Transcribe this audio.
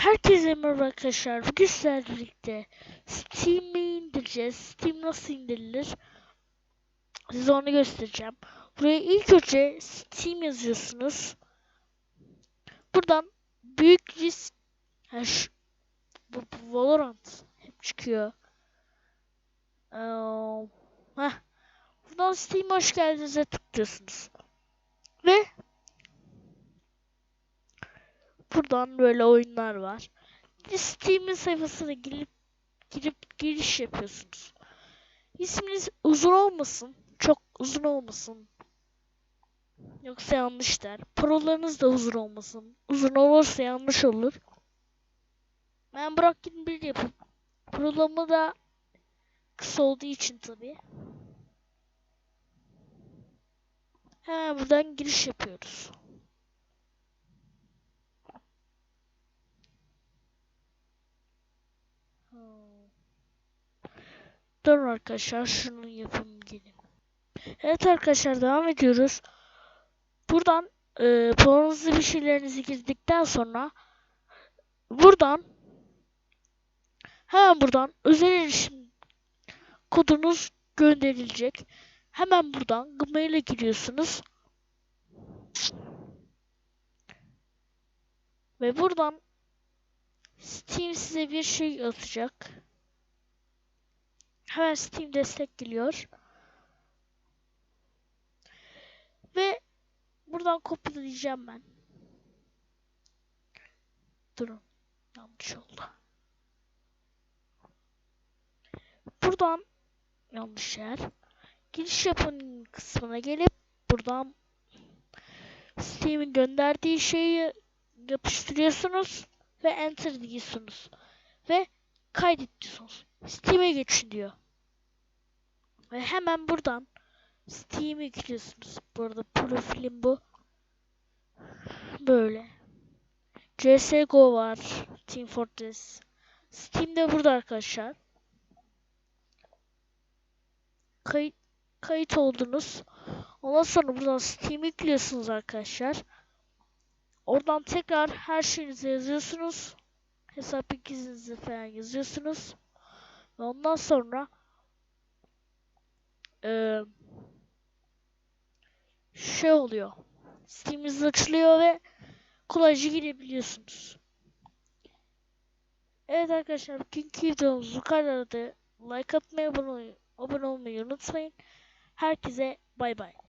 Herkese merhaba arkadaşlar. Bugün sizlerle birlikte Steam'i indireceğiz. Steam nasıl indirilir? Size onu göstereceğim. Buraya ilk önce Steam yazıyorsunuz. Buradan büyük risk ha, şu, bu, bu Valorant hep çıkıyor. Ee, heh. Buradan Steam hoş geldinize tıklıyorsunuz. Buradan böyle oyunlar var. Steam'in sayfasına girip girip giriş yapıyorsunuz. İsminiz uzun olmasın, çok uzun olmasın. Yoksa yanlış der. Parolarınız da uzun olmasın. Uzun olursa yanlış olur. Ben Burak 21 yapıp parolamı da kısa olduğu için tabii. Hemen buradan giriş yapıyoruz. Durun arkadaşlar şunu yapayım gelin. Evet arkadaşlar devam ediyoruz. Buradan e, puanınızı bir şeylerinizi girdikten sonra buradan hemen buradan özel erişim kodunuz gönderilecek. Hemen buradan Gmail'e giriyorsunuz. Ve buradan Steam size bir şey atacak. Hemen Steam destek geliyor. Ve buradan kopyalayacağım ben. Durun. Yanlış oldu. Buradan yanlış yer. Giriş yapın kısmına gelip buradan Steam'in gönderdiği şeyi yapıştırıyorsunuz ve enter diyorsunuz. Ve kaydet diyorsunuz. Steam'e geçin diyor. Ve hemen buradan Steam'e yüklüyorsunuz. Bu arada profilim bu. Böyle. CSGO var. Team Fortress. Steam'de burada arkadaşlar. Kayıt, kayıt oldunuz. Ondan sonra buradan Steam yüklüyorsunuz arkadaşlar. Oradan tekrar her şeyinizi yazıyorsunuz. Hesap ikizinizi falan yazıyorsunuz. Ondan sonra e, şey oluyor. Steam'iniz açılıyor ve kolayca girebiliyorsunuz. Evet arkadaşlar bugünkü videomuz bu kadardı. Like atmayı, abone olmayı unutmayın. Herkese bay bay.